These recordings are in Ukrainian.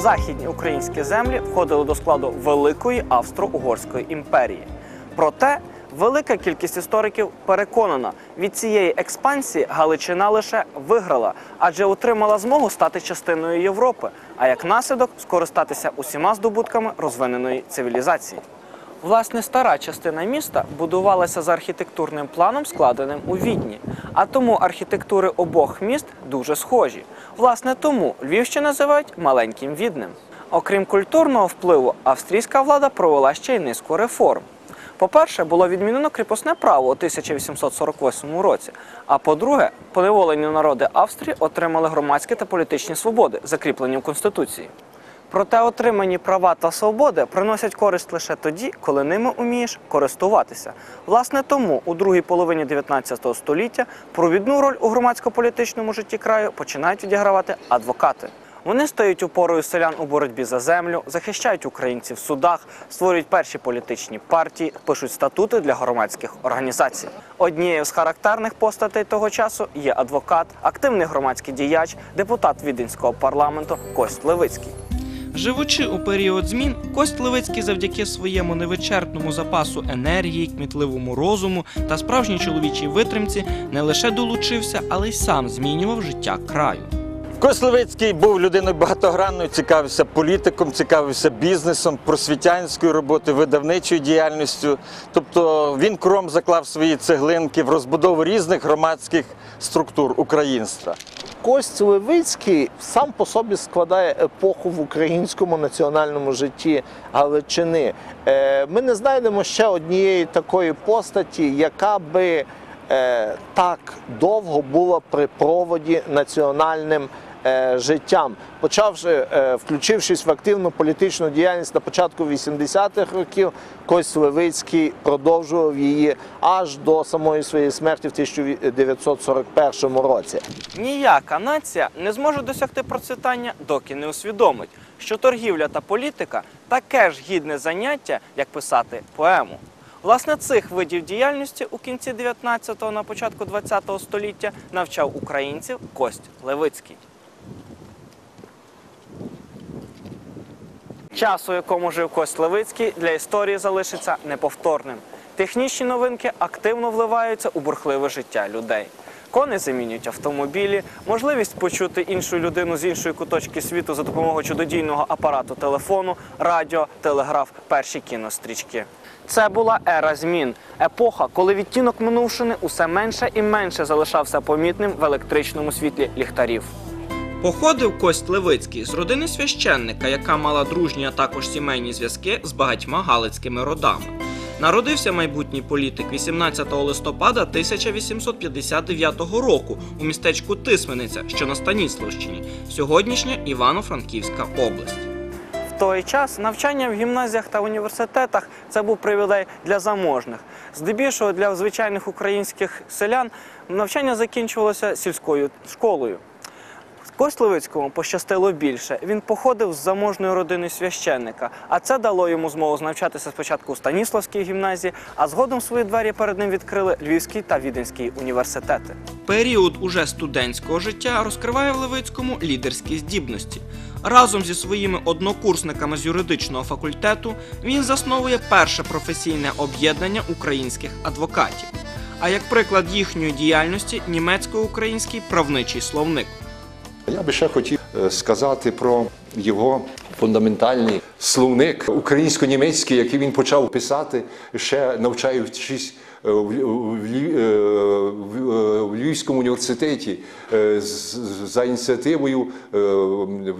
західні українські землі входили до складу Великої Австро-Угорської імперії. Проте велика кількість істориків переконана, від цієї експансії Галичина лише виграла, адже отримала змогу стати частиною Європи, а як наслідок скористатися усіма здобутками розвиненої цивілізації. Власне, стара частина міста будувалася за архітектурним планом, складеним у Відні. А тому архітектури обох міст дуже схожі. Власне, тому Львівщину називають маленьким відним. Окрім культурного впливу, австрійська влада провела ще й низку реформ. По-перше, було відмінено кріпосне право у 1848 році. А по-друге, поневолені народи Австрії отримали громадські та політичні свободи, закріплені в Конституції. Проте отримані права та свободи приносять користь лише тоді, коли ними умієш користуватися. Власне тому у другій половині 19 століття провідну роль у громадсько-політичному житті краю починають відігравати адвокати. Вони стають опорою селян у боротьбі за землю, захищають українців в судах, створюють перші політичні партії, пишуть статути для громадських організацій. Однією з характерних постатей того часу є адвокат, активний громадський діяч, депутат віденського парламенту Кость Левицький. Живучи у період змін, Кость Левицький завдяки своєму невичерпному запасу енергії, кмітливому розуму та справжній чоловічій витримці не лише долучився, але й сам змінював життя краю. Кословицький був людиною багатогранною, цікавився політиком, цікавився бізнесом, просвітянською роботою, видавничою діяльністю. Тобто він кром заклав свої цеглинки в розбудову різних громадських структур українства. Кость Левицький сам по собі складає епоху в українському національному житті Галичини. Е, Ми не знайдемо ще однієї такої постаті, яка би е, так довго була при проводі національним життям. Почавши, е, включившись в активну політичну діяльність на початку 80-х років, Кость Левицький продовжував її аж до самої своєї смерті в 1941 році. Ніяка нація не зможе досягти процвітання, доки не усвідомить, що торгівля та політика таке ж гідне заняття, як писати поему. Власне, цих видів діяльності у кінці 19-го, на початку 20-го століття навчав українців Кость Левицький. Час, у якому жив Кость Левицький, для історії залишиться неповторним. Технічні новинки активно вливаються у бурхливе життя людей. Кони замінюють автомобілі, можливість почути іншу людину з іншої куточки світу за допомогою чудодійного апарату телефону, радіо, телеграф, перші кінострічки. Це була ера змін, епоха, коли відтінок минувшини усе менше і менше залишався помітним в електричному світлі ліхтарів. Походив Кость Левицький з родини священника, яка мала дружні, а також сімейні зв'язки з багатьма галицькими родами. Народився майбутній політик 18 листопада 1859 року у містечку Тисмениця, що на Станіславщині, сьогоднішня Івано-Франківська область. В той час навчання в гімназіях та університетах це був привілей для заможних. Здебільшого для звичайних українських селян навчання закінчувалося сільською школою. Кость Левицькому пощастило більше. Він походив з заможної родини священника, а це дало йому змогу навчатися спочатку у Станіславській гімназії, а згодом свої двері перед ним відкрили Львівський та Віденський університети. Період уже студентського життя розкриває в Левицькому лідерські здібності. Разом зі своїми однокурсниками з юридичного факультету він засновує перше професійне об'єднання українських адвокатів. А як приклад їхньої діяльності німецько-український правничий словник. Я би ще хотів е, сказати про його фундаментальний словник українсько-німецький, який він почав писати ще навчаючись е, е, в- Львівському університеті за ініціативою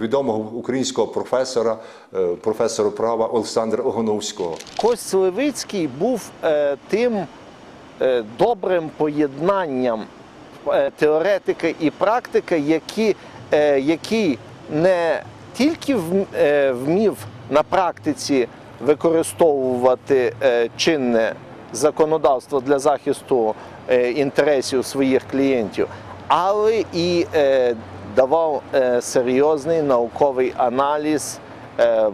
відомого українського професора, професора права Олександра Огоновського. Кость Левицький був тим добрим поєднанням теоретики і практики, які, який не тільки е, вмів на практиці використовувати е, чинне законодавство для захисту е, інтересів своїх клієнтів, але і е, давав е, серйозний науковий аналіз. е,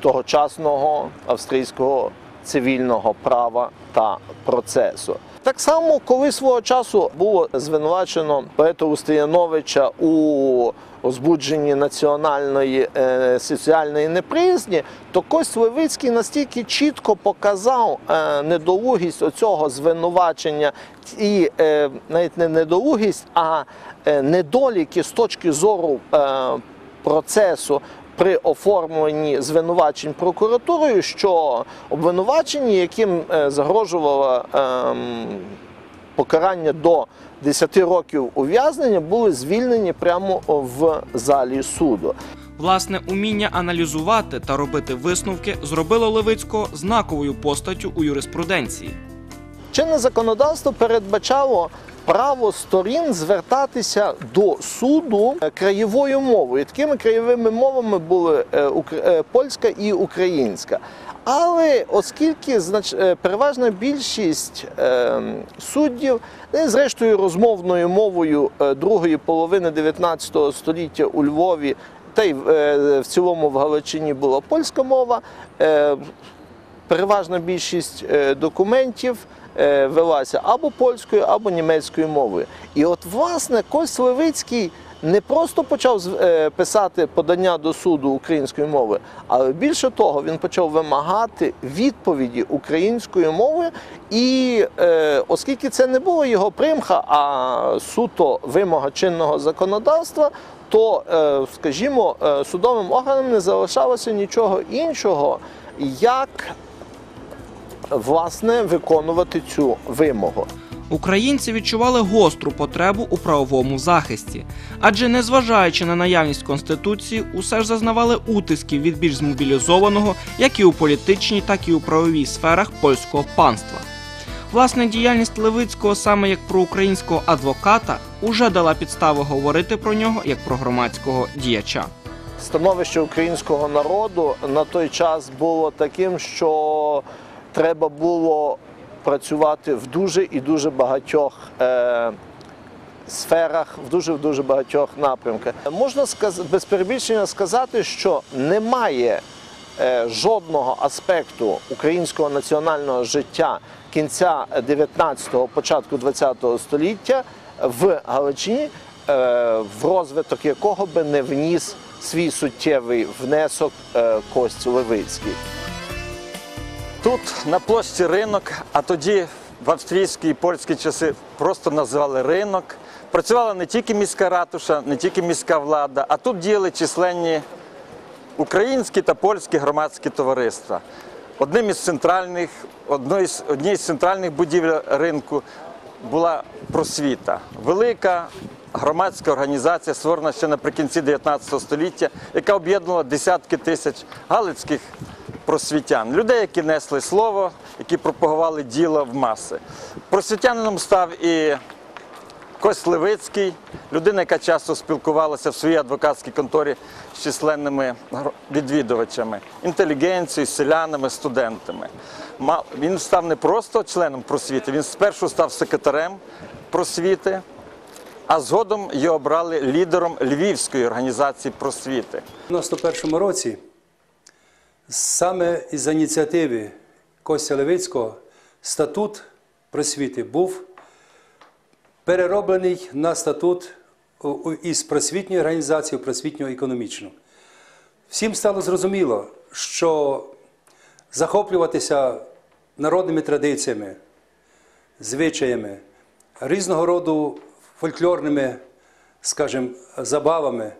тогочасного австрійського цивільного права та процесу. Так само, коли свого часу було звинувачено поета Устияновича у озбудженні національної е, соціальної неприязні, то Кость Левицький настільки чітко показав е, недолугість оцього звинувачення і е, навіть не недолугість, а е, недоліки з точки зору е, процесу при оформленні звинувачень прокуратурою, що обвинувачені, яким е, загрожувало ем, покарання до 10 років ув'язнення, були звільнені прямо в залі суду. Власне, уміння аналізувати та робити висновки зробило Левицького знаковою постаттю у юриспруденції. Чинне законодавство передбачало право сторін звертатися до суду е, краєвою мовою. Такими краєвими мовами були е, е, польська і українська. Але оскільки переважна більшість суддів, зрештою розмовною мовою другої половини 19 століття у Львові, та й в цілому в Галичині була польська мова, переважна більшість документів велася або польською, або німецькою мовою. І от, власне, Кость Левицький не просто почав е, писати подання до суду українською мовою, але більше того, він почав вимагати відповіді українською мовою. І е, оскільки це не було його примха, а суто вимога чинного законодавства, то, е, скажімо, е, судовим органам не залишалося нічого іншого, як власне виконувати цю вимогу. Українці відчували гостру потребу у правовому захисті, адже незважаючи на наявність конституції, усе ж зазнавали утисків від більш змобілізованого, як і у політичній, так і у правовій сферах польського панства. Власне, діяльність Левицького саме як про українського адвоката уже дала підстави говорити про нього як про громадського діяча. Становище українського народу на той час було таким, що треба було працювати в дуже і дуже багатьох е, сферах, в дуже в дуже багатьох напрямках. Можна сказ- без перебільшення сказати, що немає е, жодного аспекту українського національного життя кінця 19-го, початку 20-го століття в Галичині, е, в розвиток якого би не вніс свій суттєвий внесок е, Кость Левицький. Тут на площі ринок, а тоді в австрійські і польські часи просто називали ринок. Працювала не тільки міська ратуша, не тільки міська влада, а тут діяли численні українські та польські громадські товариства. Одним із центральних, з, однією з центральних будівель ринку була просвіта. Велика громадська організація, створена ще наприкінці 19 століття, яка об'єднувала десятки тисяч галицьких просвітян, людей, які несли слово, які пропагували діло в маси. Просвітянином став і Кость Левицький, людина, яка часто спілкувалася в своїй адвокатській конторі з численними відвідувачами, інтелігенцією, селянами, студентами. Він став не просто членом просвіти, він спершу став секретарем просвіти, а згодом його обрали лідером Львівської організації просвіти. У 91 році саме із ініціативи Костя Левицького статут просвіти був перероблений на статут із просвітньої організації в просвітньо економічну. Всім стало зрозуміло, що захоплюватися народними традиціями, звичаями, різного роду фольклорними, скажімо, забавами,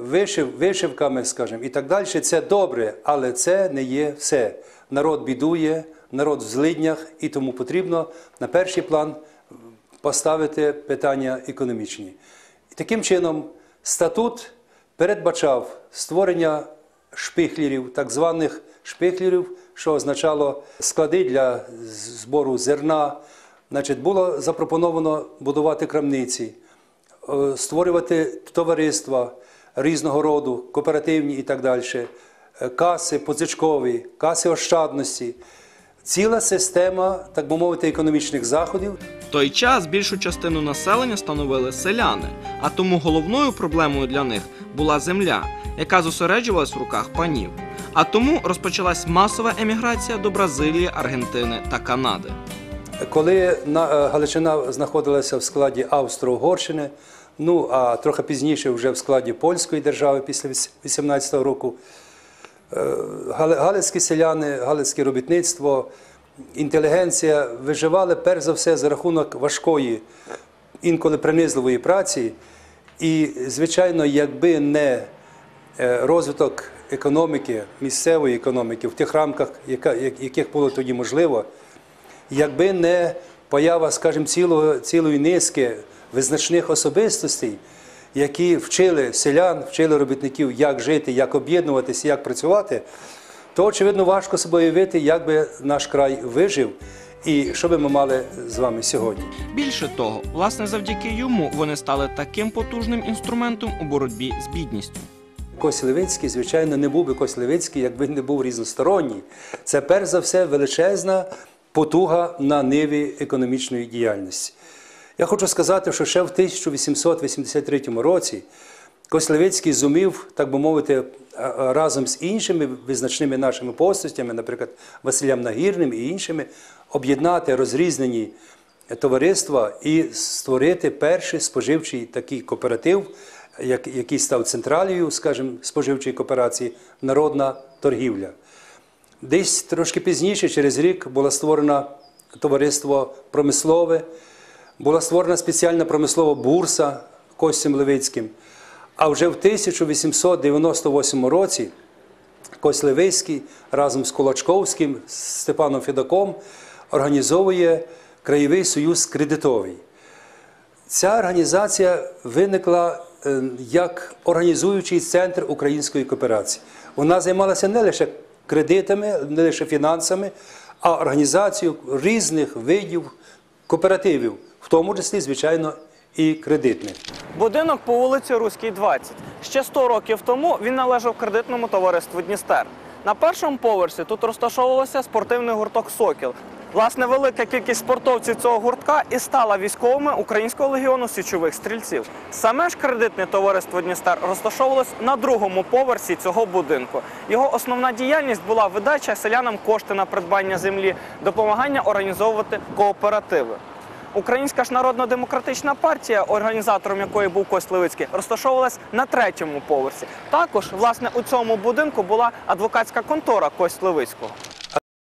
вишив, вишивками, скажімо, і так далі, це добре, але це не є все. Народ бідує, народ в злиднях, і тому потрібно на перший план поставити питання економічні. І таким чином статут передбачав створення шпихлерів, так званих шпихлерів, що означало склади для збору зерна. Значить, було запропоновано будувати крамниці, е, створювати товариства різного роду, кооперативні і так далі, е, каси позичкові, каси ощадності. Ціла система, так би мовити, економічних заходів, В той час більшу частину населення становили селяни, а тому головною проблемою для них була земля, яка зосереджувалась в руках панів. А тому розпочалась масова еміграція до Бразилії, Аргентини та Канади. Коли е, Галичина знаходилася в складі Австро-Угорщини, ну а трохи пізніше вже в складі польської держави після 18-го року, е, галицькі селяни, галицьке робітництво, інтелігенція виживали перш за все за рахунок важкої, інколи принизливої праці. І, звичайно, якби не е, розвиток економіки, місцевої економіки в тих рамках, яких було тоді можливо, якби не поява, скажімо, цілого, цілої низки визначних особистостей, які вчили селян, вчили робітників, як жити, як об'єднуватися, як працювати, то очевидно важко собі уявити, як би наш край вижив і що би ми мали з вами сьогодні. Більше того, власне, завдяки йому вони стали таким потужним інструментом у боротьбі з бідністю. Кость Левицький, звичайно, не був би Кость Левицький, якби не був різносторонній. Це перш за все величезна потуга на ниві економічної діяльності. Я хочу сказати, що ще в 1883 році Кость зумів, так би мовити, а- а разом з іншими визначними нашими постатями, наприклад, Василем Нагірним і іншими, об'єднати розрізнені товариства і створити перший споживчий такий кооператив, який став централею, скажімо, споживчої кооперації Народна торгівля. Десь трошки пізніше, через рік, було створено товариство промислове, була створена спеціальна промислова бурса Костем Левицьким. А вже в 1898 році Кость Левицький разом з Кулачковським, Степаном Федаком організовує Краєвий союз кредитовий. Ця організація виникла е, як організуючий центр української кооперації. Вона займалася не лише кредитами, не лише фінансами, а організацією різних видів кооперативів, в тому числі, звичайно, і кредитних. Будинок по вулиці Руській, 20. Ще 100 років тому він належав кредитному товариству Дністер. На першому поверсі тут розташовувався спортивний гурток Сокіл. Власне, велика кількість спортовців цього гуртка і стала військовими Українського легіону січових стрільців. Саме ж кредитне товариство Дністер розташовувалось на другому поверсі цього будинку. Його основна діяльність була видача селянам кошти на придбання землі, допомагання організовувати кооперативи. Українська ж народно-демократична партія, організатором якої був Кость Левицький, розташовувалась на третьому поверсі. Також, власне, у цьому будинку була адвокатська контора Кость Левицького.